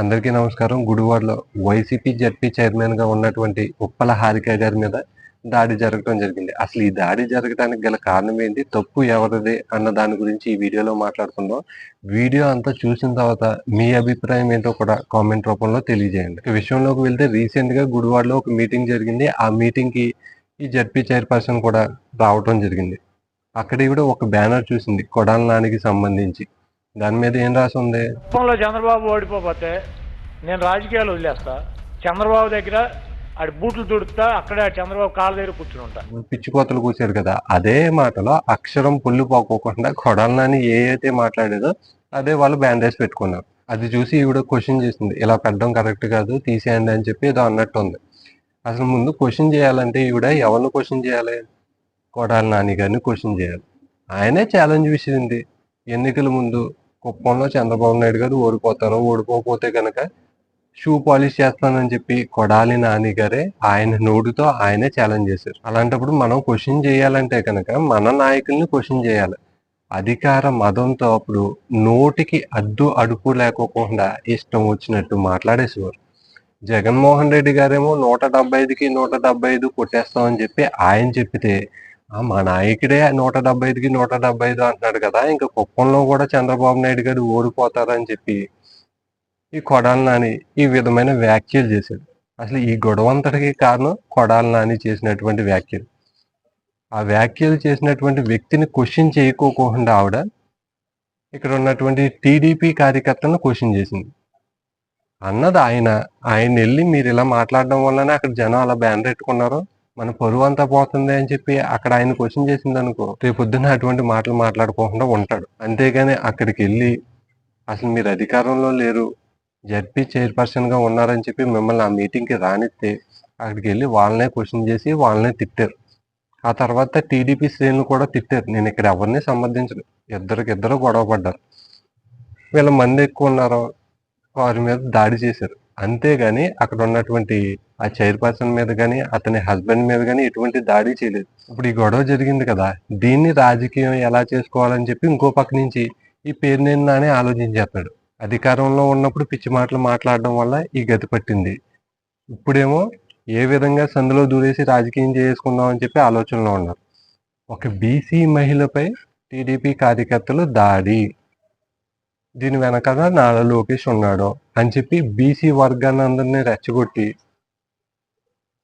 అందరికీ నమస్కారం. గుడివాడలో వైసీపీ జడ్పీ చైర్మన్గా ఉన్నటువంటి ఉప్పల హారిక గారి మీద దాడి జరగడం జరిగింది. అసలు ఈ దాడి జరగడానికి గల కారణం ఏంటి? తప్పు ఎవరిది అన్న దాని గురించి ఈ వీడియోలో మాట్లాడుకుందాం. వీడియో అంతా చూసిన తర్వాత మీ అభిప్రాయం ఏంటో కూడా కామెంట్ రూపంలో తెలియజేయండి. ఈ విషయంలోకి వెళ్తే రీసెంట్గా గుడివాడలో ఒక మీటింగ్ జరిగింది. ఆ మీటింగ్కి ఈ జడ్పీ చైర్పర్సన్ కూడా రావటం జరిగింది. అక్కడ కూడా ఒక బ్యానర్ చూసింది. కొడాల నానికి సంబంధించి. దాని మీద ఏం రాసి ఉంది? చంద్రబాబు ఓడిపోతే నేను రాజకీయాలు వదిలేస్తా. చంద్రబాబు దగ్గర ఆడి బూట్లు తుడుతా అక్కడే చంద్రబాబు కాళ్ళ దగ్గర కూర్చుని ఉంటా. పిచ్చిపోతలు కూర్చారు కదా. అదే మాటలో అక్షరం పుల్లు పోకోకుండా కొడాలని ఏ అయితే మాట్లాడేదో అదే వాళ్ళు బ్యాండేజ్ పెట్టుకున్నారు. అది చూసి ఈవిడ క్వశ్చన్ చేసింది. ఇలా పెట్టడం కరెక్ట్ కాదు తీసేయండి అని చెప్పి ఏదో అన్నట్టు ఉంది. అసలు ముందు క్వశ్చన్ చేయాలంటే ఈవిడ ఎవరిని క్వశ్చన్ చేయాలి? కొడాలి నాని గారిని క్వశ్చన్ చేయాలి. ఆయనే ఛాలెంజ్ విసిరింది. ఎన్నికల ముందు కుప్పంలో చంద్రబాబు నాయుడు గారు ఓడిపోతారు ఓడిపోకపోతే కనుక షూ పాలిష్ చేస్తానని చెప్పి కొడాలి నాని గారే ఆయన నోటితో ఆయనే ఛాలెంజ్ చేశారు. అలాంటప్పుడు మనం క్వశ్చన్ చేయాలంటే కనుక మన నాయకుల్ని క్వశ్చన్ చేయాలి. అధికార మదంతో అప్పుడు నోటికి అద్దు అడుపు లేకోకుండా ఇష్టం వచ్చినట్టు మాట్లాడేసేవారు. జగన్మోహన్ రెడ్డి గారేమో నూట డెబ్బై ఐదుకి నూట డెబ్బై ఐదు కొట్టేస్తామని చెప్పి ఆయన చెప్పితే మా నాయకుడే నూట డెబ్బై ఐదుకి నూట డెబ్బై ఐదు అంటున్నాడు కదా. ఇంకా కుప్పంలో కూడా చంద్రబాబు నాయుడు గారు ఓడిపోతారని చెప్పి ఈ కొడాలి నాని ఈ విధమైన వ్యాఖ్యలు చేశాడు. అసలు ఈ గొడవ అంతటికి కారణం కొడాలి నాని చేసినటువంటి వ్యాఖ్యలు. ఆ వ్యాఖ్యలు చేసినటువంటి వ్యక్తిని క్వశ్చన్ చేయకోకుండా ఆవిడ ఇక్కడ ఉన్నటువంటి టీడీపీ కార్యకర్తలను క్వశ్చన్ చేసింది. అన్నది ఆయన ఆయన వెళ్ళి మీరు ఇలా మాట్లాడడం వల్లనే అక్కడ జనం అలా బ్యానర్ పెట్టుకున్నారు మన పరువు అంతా పోతుంది అని చెప్పి అక్కడ ఆయన క్వశ్చన్ చేసింది అనుకో రేపొద్దున అటువంటి మాటలు మాట్లాడుకోకుండా ఉంటాడు. అంతేగాని అక్కడికి వెళ్ళి అసలు మీరు అధికారంలో లేరు జడ్పీ చైర్పర్సన్గా ఉన్నారని చెప్పి మిమ్మల్ని ఆ మీటింగ్కి రానిస్తే అక్కడికి వెళ్ళి వాళ్ళనే క్వశ్చన్ చేసి వాళ్ళనే తిట్టారు. ఆ తర్వాత టీడీపీ శ్రేణులు కూడా తిట్టారు. నేను ఇక్కడ ఎవరిని సంబంధించను. ఇద్దరికి ఇద్దరు గొడవ పడ్డారు. వీళ్ళ మంది ఎక్కువ ఉన్నారో వారి మీద దాడి చేశారు. అంతేగాని అక్కడ ఉన్నటువంటి ఆ చైర్పర్సన్ మీద కానీ అతని హస్బెండ్ మీద కానీ ఎటువంటి దాడి చేయలేదు. ఇప్పుడు ఈ గొడవ జరిగింది కదా దీన్ని రాజకీయం ఎలా చేసుకోవాలని చెప్పి ఇంకో పక్క నుంచి ఈ పేరు నేను నానే ఆలోచించేస్తాడు అధికారంలో ఉన్నప్పుడు పిచ్చి మాటలు మాట్లాడడం వల్ల ఈ గతి పట్టింది. ఇప్పుడేమో ఏ విధంగా సందులో దూరేసి రాజకీయం చేసుకుందాం అని చెప్పి ఆలోచనలో ఉన్నారు. ఒక బీసీ మహిళపై టీడీపీ కార్యకర్తలు దాడి. దీని వెనకాల నారా లోకేష్ ఉన్నాడు అని చెప్పి బీసీ వర్గాన్ని అందరినీ రెచ్చగొట్టి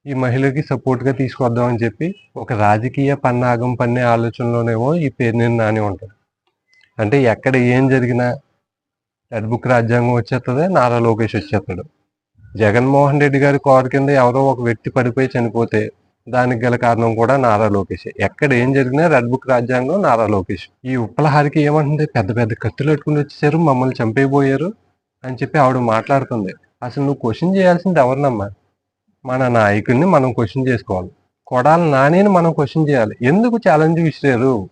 ఈ మహిళకి సపోర్ట్గా తీసుకొద్దామని తీసుకొద్దాం అని చెప్పి ఒక రాజకీయ పన్నాగం పన్నే ఆలోచనలోనేమో ఈ పేరు నేను నాని ఉంటాడు. అంటే ఎక్కడ ఏం జరిగినా రెడ్ బుక్ రాజ్యాంగం వచ్చేస్తుంది నారా లోకేష్ వచ్చేస్తాడు జగన్మోహన్ రెడ్డి గారి కారు కింద ఎవరో ఒక వ్యక్తి పడిపోయి చనిపోతే దానికి గల కారణం కూడా నారా లోకేష్. ఎక్కడ ఏం జరిగినా రెడ్ బుక్ రాజ్యాంగం నారా లోకేష్. ఈ ఉప్పలహారికి ఏమంటుంది పెద్ద పెద్ద కత్తులు పెట్టుకుని వచ్చేసారు మమ్మల్ని చంపేయబోయారు అని చెప్పి ఆవిడ మాట్లాడుతుంది. అసలు నువ్వు క్వశ్చన్ చేయాల్సింది ఎవరినమ్మా? మన నాయకుడిని మనం క్వశ్చన్ చేసుకోవాలి. కొడాలి నానేని మనం క్వశ్చన్ చేయాలి. ఎందుకు ఛాలెంజ్ విసిరారు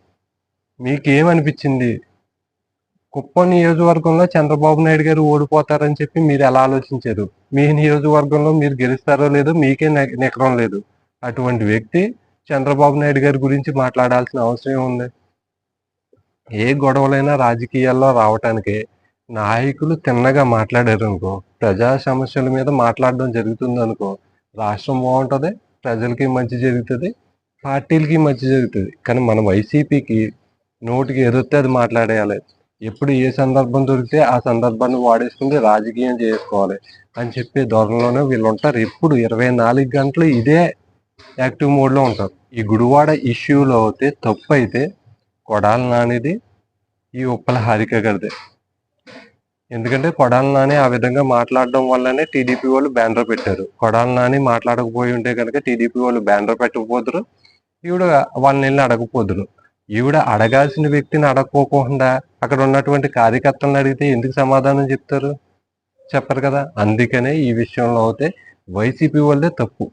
మీకేమనిపించింది? కుప్పం నియోజకవర్గంలో చంద్రబాబు నాయుడు గారు ఓడిపోతారని చెప్పి మీరు ఎలా ఆలోచించారు? మీ నియోజకవర్గంలో మీరు గెలుస్తారో లేదో మీకే నె- నెక్కడం లేదు. అటువంటి వ్యక్తి చంద్రబాబు నాయుడు గారి గురించి మాట్లాడాల్సిన అవసరం ఉంది ఏ గొడవలైనా రాజకీయాల్లో రావటానికి నాయకులు తిన్నగా మాట్లాడారు అనుకో ప్రజా సమస్యల మీద మాట్లాడడం జరుగుతుంది అనుకో రాష్ట్రం బాగుంటది ప్రజలకి మంచి జరుగుతుంది పార్టీలకి మంచి జరుగుతుంది. కానీ మన వైసీపీకి నోటికి ఎదురుతే అది మాట్లాడేయాలి. ఎప్పుడు ఏ సందర్భం దొరికితే ఆ సందర్భాన్ని వాడేసుకుని రాజకీయం చేసుకోవాలి అని చెప్పే ధోరణిలోనే వీళ్ళు ఉంటారు ఎప్పుడు ఇరవై నాలుగు గంటలు ఇదే యాక్టివ్ మోడ్లో ఉంటారు. ఈ గుడివాడ ఇష్యూలో అయితే తప్పు అయితే కొడాల నానిది ఈ ఉప్పల హారిక గారిదే. ఎందుకంటే కొడాల నాని ఆ విధంగా మాట్లాడడం వల్లనే టీడీపీ వాళ్ళు బ్యానర్ పెట్టారు. కొడాల నాని మాట్లాడకపోయి ఉంటే కనుక టీడీపీ వాళ్ళు బ్యానర్ పెట్టకపోదురు ఈవిడ వాళ్ళని వెళ్ళి అడగపోదురు ఈవిడ అడగాల్సిన వ్యక్తిని అడగకోకుండా అక్కడ ఉన్నటువంటి కార్యకర్తలను అడిగితే ఎందుకు సమాధానం చెప్తారు? చెప్పరు కదా. అందుకనే ఈ విషయంలో అయితే వైసీపీ వాళ్ళే తప్పు.